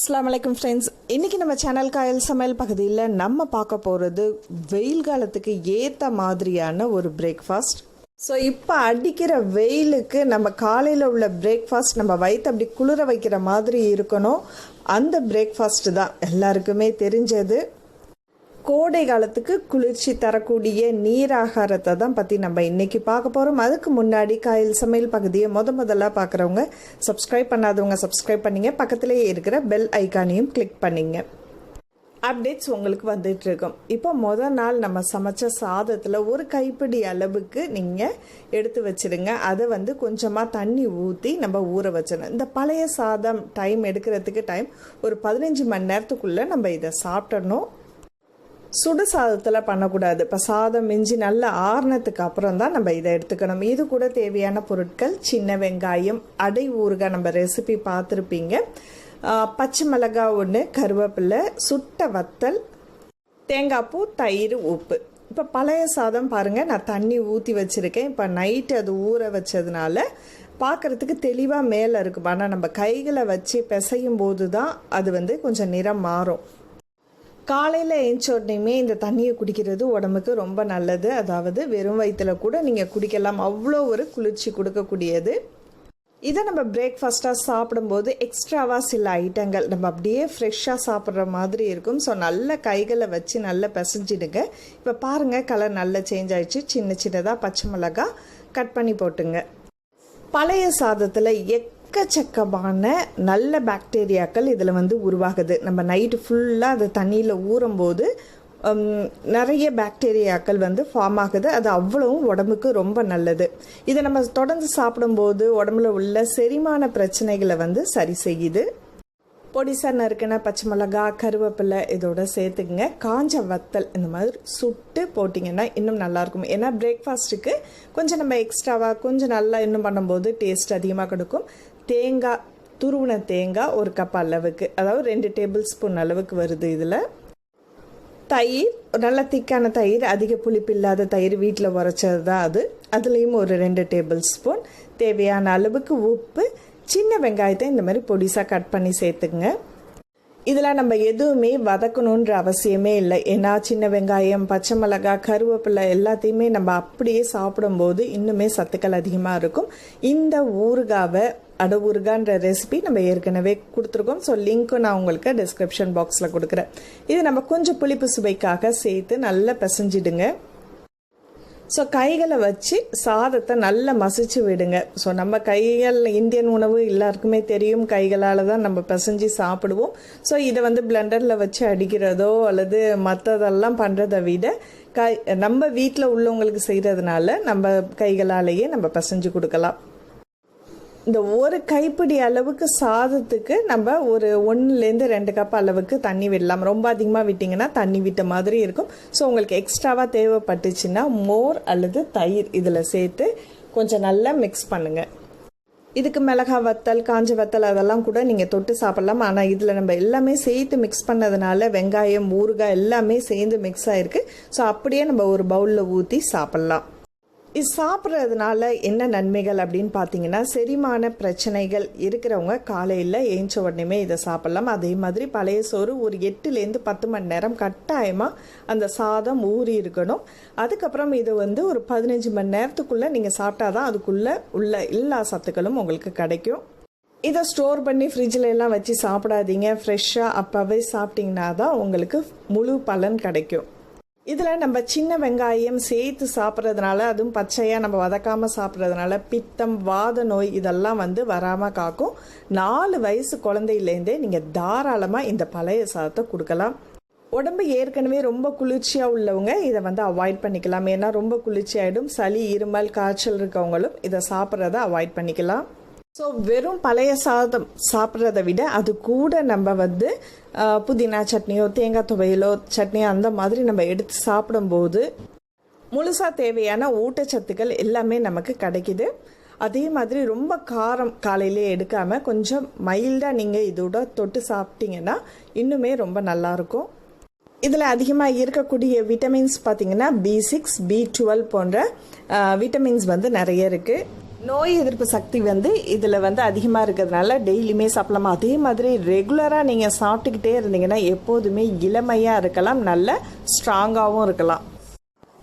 அஸ்லாம் வலைக்கம் ஃப்ரெண்ட்ஸ் இன்றைக்கி நம்ம சேனல் காயல் சமையல் பகுதியில் நம்ம பார்க்க போகிறது வெயில் காலத்துக்கு ஏற்ற மாதிரியான ஒரு பிரேக்ஃபாஸ்ட் ஸோ இப்போ அடிக்கிற வெயிலுக்கு நம்ம காலையில் உள்ள பிரேக்ஃபாஸ்ட் நம்ம வயிற்று அப்படி குளிர வைக்கிற மாதிரி இருக்கணும். அந்த பிரேக்ஃபாஸ்ட் தான் எல்லாருக்குமே தெரிஞ்சது. கோடை காலத்துக்கு குளிர்ச்சி தரக்கூடிய நீர் ஆகாரத்தை தான் பற்றி நம்ம இன்னைக்கு பார்க்க போகிறோம் அதுக்கு முன்னாடி காயல் சமையல் பகுதியை முத முதல்ல பார்க்குறவங்க சப்ஸ்கிரைப் பண்ணாதவங்க சப்ஸ்கிரைப் பண்ணிங்க. பக்கத்துலேயே இருக்கிற பெல் ஐக்கானையும் கிளிக் பண்ணிங்க. அப்டேட்ஸ் உங்களுக்கு வந்துட்டு இருக்கும். இப்போ முதல் நாள் நம்ம சமைச்ச சாதத்தில் ஒரு கைப்பிடி அளவுக்கு நீங்கள் எடுத்து வச்சிடுங்க அதை வந்து கொஞ்சமாக தண்ணி ஊற்றி நம்ம ஊற வச்சிடணும். இந்த பழைய சாதம் டைம் எடுக்கிறதுக்கு டைம் ஒரு பதினஞ்சு மணி நேரத்துக்குள்ளே நம்ம இதை சாப்பிட்டணும் சுடு சாதத்தில் பண்ணக்கூடாது. இப்போ சாதம் மிஞ்சி நல்லா ஆறுனதுக்கு அப்புறம் தான் நம்ம இதை எடுத்துக்கணும். இது கூட தேவையான பொருட்கள் சின்ன வெங்காயம் அடை ஊறுகாய் நம்ம ரெசிபி பார்த்துருப்பீங்க. பச்சை மிளகாய் ஒன்று கருவேப்பிலை சுட்ட வத்தல் தேங்காய் பூ தயிர் உப்பு. இப்போ பழைய சாதம் பாருங்கள் நான் தண்ணி ஊற்றி வச்சுருக்கேன். இப்போ நைட்டு அது ஊற வச்சதுனால பார்க்குறதுக்கு தெளிவாக மேலே இருக்கும். ஆனால் நம்ம கைகளை வச்சு பிசையும் போது தான் அது வந்து கொஞ்சம் நிறம் மாறும். காலையில் எழுந்த இந்த தண்ணியை குடிக்கிறது உடம்புக்கு ரொம்ப நல்லது. அதாவது வெறும் வயிற்றில் கூட நீங்கள் குடிக்கலாம். அவ்வளோ ஒரு குளிர்ச்சி கொடுக்கக்கூடியது. இதை நம்ம பிரேக்ஃபாஸ்ட்டாக சாப்பிடும்போது எக்ஸ்ட்ராவாக சில ஐட்டங்கள் நம்ம அப்படியே ஃப்ரெஷ்ஷாக சாப்பிட்ற மாதிரி இருக்கும். ஸோ நல்ல கைகளை வச்சு நல்லா பிசைஞ்சிடுங்க. இப்போ பாருங்கள் கலர் நல்லா சேஞ்ச் ஆயிடுச்சு. சின்ன சின்னதாக பச்சை மிளகா கட் பண்ணி போட்டுங்க. பழைய சாதத்தில் எக் எக்கச்சக்கமான நல்ல பாக்டீரியாக்கள் இதில் வந்து உருவாகுது. நம்ம நைட்டு ஃபுல்லாக அது தண்ணியில் ஊறும்போது நிறைய பாக்டீரியாக்கள் வந்து ஃபார்ம் ஆகுது. அது அவ்வளவும் உடம்புக்கு ரொம்ப நல்லது. இதை நம்ம தொடர்ந்து சாப்பிடும்போது உடம்புல உள்ள செரிமான பிரச்சனைகளை வந்து சரி செய்யுது. பொடிசா நறுக்கின பச்சை மிளகா கருவேப்பிலை இதோட சேர்த்துக்குங்க. காஞ்ச வத்தல் இந்த மாதிரி சுட்டு போட்டிங்கன்னா இன்னும் நல்லாயிருக்கும். ஏன்னா பிரேக்ஃபாஸ்ட்டுக்கு கொஞ்சம் நம்ம எக்ஸ்ட்ராவாக கொஞ்சம் நல்லா இன்னும் பண்ணும்போது டேஸ்ட் அதிகமாக கொடுக்கும். தேங்காய் துருவின தேங்காய் ஒரு கப் அளவுக்கு. அதாவது ரெண்டு டேபிள் ஸ்பூன் அளவுக்கு வருது இதில். தயிர் நல்ல திக்கான தயிர் அதிக புளிப்பு இல்லாத தயிர் வீட்டில் உரைச்சது தான் அது. அதுலேயும் ஒரு ரெண்டு டேபிள் ஸ்பூன் தேவையான அளவுக்கு உப்பு சின்ன வெங்காயத்தை இந்த மாதிரி பொடிசாக கட் பண்ணி சேர்த்துங்க இதில் நம்ம எதுவுமே வதக்கணுன்ற அவசியமே இல்லை. ஏன்னா சின்ன வெங்காயம் பச்சை மிளகா கருவேப்பிலை எல்லாத்தையுமே நம்ம அப்படியே சாப்பிடும்போது இன்னுமே சத்துக்கள் அதிகமாக இருக்கும். இந்த ஊறுகாவை அடவுருகான்ற ரெசிபி நம்ம ஏற்கனவே கொடுத்துருக்கோம். ஸோ லிங்க்கும் நான் உங்களுக்கு டிஸ்கிரிப்ஷன் பாக்ஸில் கொடுக்குறேன். இது நம்ம கொஞ்சம் புளிப்பு சுவைக்காக சேர்த்து நல்லா பிசைஞ்சிடுங்க. ஸோ கைகளை வச்சு சாதத்தை நல்லா மசிச்சு விடுங்க. ஸோ நம்ம கைகள் இந்தியன் உணவு எல்லாருக்குமே தெரியும். கைகளால் தான் நம்ம பிசைஞ்சு சாப்பிடுவோம். ஸோ இதை வந்து பிளெண்டரில் வச்சு அடிக்கிறதோ அல்லது மற்றதெல்லாம் பண்ணுறதை விட கை நம்ம வீட்டில் உள்ளவங்களுக்கு செய்கிறதுனால நம்ம கைகளாலேயே நம்ம பிசைஞ்சு கொடுக்கலாம். இந்த ஒரு கைப்பிடி அளவுக்கு சாதத்துக்கு நம்ம ஒரு ஒன்றுலேருந்து ரெண்டு கப் அளவுக்கு தண்ணி விடலாம். ரொம்ப அதிகமாக விட்டிங்கன்னா தண்ணி விட்ட மாதிரி இருக்கும். ஸோ உங்களுக்கு எக்ஸ்ட்ராவாக தேவைப்பட்டுச்சுன்னா மோர் அல்லது தயிர் இதில் சேர்த்து கொஞ்சம் நல்லா மிக்ஸ் பண்ணுங்கள் இதுக்கு மிளகா வத்தல் காஞ்ச வத்தல் அதெல்லாம் கூட நீங்கள் தொட்டு சாப்பிட்லாம். ஆனால் இதில் நம்ம எல்லாமே சேர்த்து மிக்ஸ் பண்ணதுனால வெங்காயம் ஊறுகாய் எல்லாமே சேர்ந்து மிக்ஸ் ஆகிருக்கு ஸோ அப்படியே நம்ம ஒரு பவுலில் ஊற்றி சாப்பிட்லாம். இது சாப்பிட்றதுனால என்ன நன்மைகள் அப்படின்னு பார்த்தீங்கன்னா செரிமான பிரச்சனைகள் இருக்கிறவங்க காலையில் ஏஞ்ச உடனே இதை சாப்பிட்லாம். அதே மாதிரி பழைய சோறு ஒரு எட்டுலேருந்து பத்து மணி நேரம் கட்டாயமாக அந்த சாதம் ஊறி இருக்கணும். அதுக்கப்புறம் இது வந்து ஒரு பதினஞ்சு மணி நேரத்துக்குள்ளே நீங்கள் சாப்பிட்டா தான் அதுக்குள்ளே உள்ள எல்லா சத்துக்களும் உங்களுக்கு கிடைக்கும். இதை ஸ்டோர் பண்ணி ஃப்ரிட்ஜில் எல்லாம் வச்சு சாப்பிடாதீங்க. ஃப்ரெஷ்ஷாக அப்போவே சாப்பிட்டிங்கன்னா தான் உங்களுக்கு முழு பலன் கிடைக்கும். இதில் நம்ம சின்ன வெங்காயம் சேர்த்து சாப்பிட்றதுனால அதுவும் பச்சையாக நம்ம வதக்காமல் சாப்பிட்றதுனால பித்தம் வாத நோய் இதெல்லாம் வந்து வராமல் காக்கும். நாலு வயசு குழந்தையிலேருந்தே நீங்கள் தாராளமாக இந்த பழைய சாதத்தை கொடுக்கலாம். உடம்பு ஏற்கனவே ரொம்ப குளிர்ச்சியாக உள்ளவங்க இதை வந்து அவாய்ட் பண்ணிக்கலாம். ஏன்னா ரொம்ப குளிர்ச்சியாகிடும் சளி இருமல் காய்ச்சல் இருக்கவங்களும் இதை சாப்பிட்றத அவாய்ட் பண்ணிக்கலாம். ஸோ வெறும் பழைய சாதம் சாப்பிட்றத விட அது கூட நம்ம வந்து புதினா சட்னியோ தேங்காய் துவையலோ சட்னியோ அந்த மாதிரி நம்ம எடுத்து சாப்பிடும்போது முழுசாக தேவையான ஊட்டச்சத்துக்கள் எல்லாமே நமக்கு கிடைக்கிது. அதே மாதிரி ரொம்ப காரம் காலையிலே எடுக்காமல் கொஞ்சம் மைல்டாக நீங்கள் இதோட தொட்டு சாப்பிட்டீங்கன்னா இன்னுமே ரொம்ப நல்லாயிருக்கும் இதில் அதிகமாக இருக்கக்கூடிய விட்டமின்ஸ் பார்த்தீங்கன்னா பி சிக்ஸ் பி டுவெல் போன்ற விட்டமின்ஸ் வந்து நிறைய இருக்குது நோய் எதிர்ப்பு சக்தி வந்து இதில் வந்து அதிகமாக இருக்கிறதுனால டெய்லியுமே சாப்பிடலாம். அதே மாதிரி ரெகுலராக நீங்கள் சாப்பிட்டுக்கிட்டே இருந்தீங்கன்னா எப்போதுமே இளமையாக இருக்கலாம் நல்ல ஸ்ட்ராங்காகவும் இருக்கலாம்.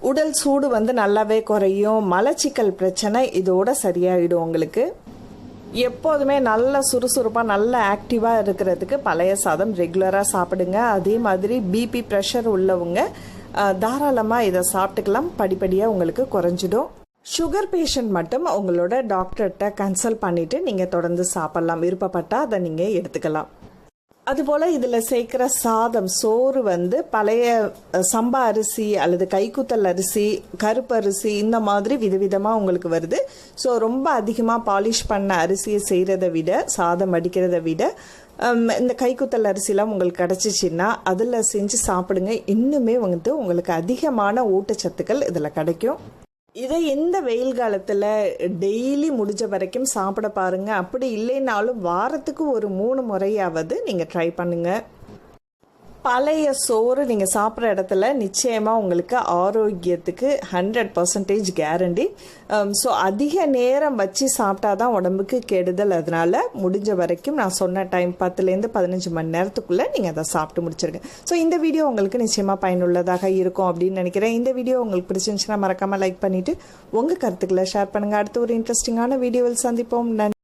உடல் சூடு வந்து நல்லாவே குறையும். மலச்சிக்கல் பிரச்சனை இதோட சரியாயிடும் உங்களுக்கு. எப்போதுமே நல்ல சுறுசுறுப்பாக நல்ல ஆக்டிவாக இருக்கிறதுக்கு பழைய சாதம் ரெகுலராக சாப்பிடுங்க. அதே மாதிரி பிபி ப்ரெஷர் உள்ளவங்க தாராளமாக இதை சாப்பிட்டுக்கலாம். படிப்படியாக உங்களுக்கு குறைஞ்சிடும். சுகர் பேஷண்ட் மட்டும் உங்களோட டாக்டர்கிட்ட கன்சல்ட் பண்ணிவிட்டு நீங்கள் தொடர்ந்து சாப்பிட்லாம். விருப்பப்பட்டால் அதை நீங்கள் எடுத்துக்கலாம். அதுபோல் இதில் சேர்க்குற சாதம் சோறு வந்து பழைய சம்பா அரிசி அல்லது கைக்குத்தல் அரிசி கருப்பு அரிசி இந்த மாதிரி விதவிதமாக உங்களுக்கு வருது. ஸோ ரொம்ப அதிகமாக பாலிஷ் பண்ண அரிசியை செய்கிறத விட சாதம் அடிக்கிறத விட இந்த கைக்குத்தல் அரிசிலாம் உங்களுக்கு கிடச்சிச்சின்னா அதில் செஞ்சு சாப்பிடுங்க. இன்னுமே வந்து உங்களுக்கு அதிகமான ஊட்டச்சத்துக்கள் இதில் கிடைக்கும். இதை இந்த வெயில் காலத்தில் டெய்லி முடிஞ்ச வரைக்கும் சாப்பிட பாருங்க. அப்படி இல்லைனாலும் வாரத்துக்கு ஒரு மூணு முறையாவது நீங்கள் ட்ரை பண்ணுங்கள் பழைய சோறு நீங்கள் சாப்பிட்ற இடத்துல நிச்சயமாக உங்களுக்கு ஆரோக்கியத்துக்கு ஹண்ட்ரட் பர்சன்டேஜ் கேரண்டி ஸோ அதிக நேரம் வச்சு சாப்பிட்டா தான் உடம்புக்கு கெடுதல். அதனால் முடிஞ்ச வரைக்கும் நான் சொன்ன டைம் பத்துலேருந்து பதினஞ்சு மணி நேரத்துக்குள்ளே நீங்கள் அதை சாப்பிட்டு முடிச்சிருங்க. ஸோ இந்த வீடியோ உங்களுக்கு நிச்சயமாக பயனுள்ளதாக இருக்கும் அப்படின்னு நினைக்கிறேன். இந்த வீடியோ உங்களுக்கு பிடிச்சிருந்துச்சுன்னா மறக்காமல் லைக் பண்ணிவிட்டு உங்கள் கருத்துக்களை ஷேர் பண்ணுங்கள் அடுத்து ஒரு இன்ட்ரெஸ்டிங்கான வீடியோவில் சந்திப்போம். நன்றி.